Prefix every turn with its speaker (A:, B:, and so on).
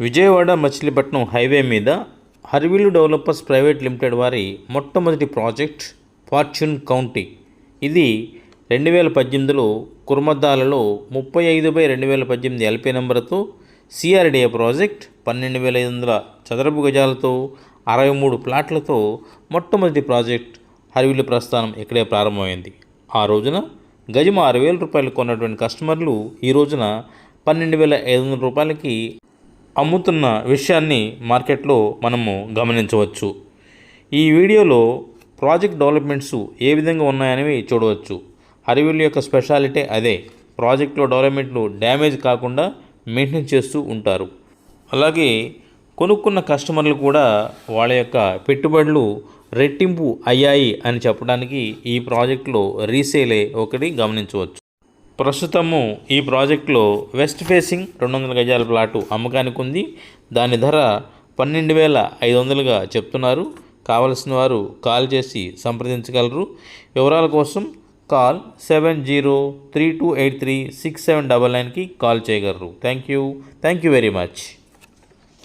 A: Vijayawada Machilipatnam highway మీద హర్విల్లు developers private limited వారి మొట్టమొదటి ప్రాజెక్ట్ ఫార్చ్యూన్ కౌంటీ. ఇది రెండు వేల పద్దెనిమిదిలో కుర్మద్దాలలో ముప్పై ఐదు బై రెండు వేల పద్దెనిమిది ఎల్పీ నెంబర్తో సిఆర్డిఏ ప్రాజెక్ట్ పన్నెండు వేల ఐదు వందల చదరపు గజాలతో అరవై మూడు ప్లాట్లతో మొట్టమొదటి ప్రాజెక్ట్ హరివిల్లు ప్రస్థానం ఇక్కడే ప్రారంభమైంది. ఆ రోజున గజం ఆరు వేల రూపాయలు కొన్నటువంటి కస్టమర్లు ఈ రోజున పన్నెండు వేల ఐదు వందల రూపాయలకి అమ్ముతున్న విషయాన్ని మార్కెట్లో మనము గమనించవచ్చు. ఈ వీడియోలో ప్రాజెక్ట్ డెవలప్మెంట్స్ ఏ విధంగా ఉన్నాయనేవి చూడవచ్చు. హరివిల్ యొక్క స్పెషాలిటీ అదే. ప్రాజెక్ట్లో డెవలప్మెంట్లు డ్యామేజ్ కాకుండా మెయింటైన్ చేస్తూ ఉంటారు. అలాగే కొనుక్కున్న కస్టమర్లు కూడా వాళ్ళ యొక్క పెట్టుబడులు రెట్టింపు అయ్యాయి అని చెప్పడానికి ఈ ప్రాజెక్టులో రీసేలే ఒకటి గమనించవచ్చు. ప్రస్తుతము ఈ ప్రాజెక్టులో వెస్ట్ ఫేసింగ్ రెండు వందల గజాల ప్లాటు అమ్మకానికి ఉంది. దాని ధర పన్నెండు వేల ఐదు వందలుగా చెప్తున్నారు. కావలసిన వారు కాల్ చేసి సంప్రదించగలరు. వివరాల కోసం call seven zero three two eight three six seven double నైన్కి కాల్ చేయగలరు. Thank you. Thank you very much.